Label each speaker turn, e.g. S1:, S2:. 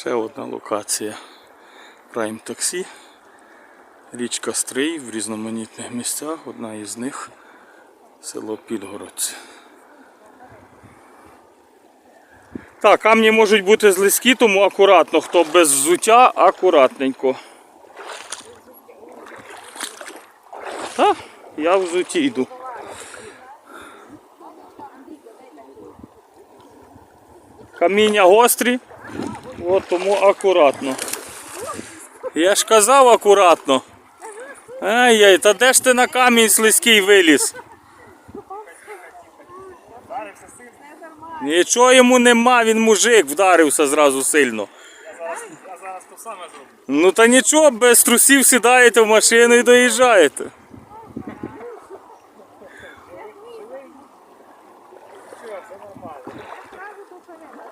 S1: Ще одна локація Prime Taxi. Річка Стрий в різноманітних місцях. Одна із них село Підгородці. Так, камні можуть бути злизькі, тому акуратно. Хто без взуття, акуратненько. Та, я в взуті йду. Каміння гострі, От тому акуратно. Я ж казав акуратно. Ай-яй, та де ж ти на камінь слизький виліз? Нічого йому нема, він мужик вдарився зразу сильно. Ну та нічого, без трусів сідаєте в машину і доїжджаєте. Це нормально.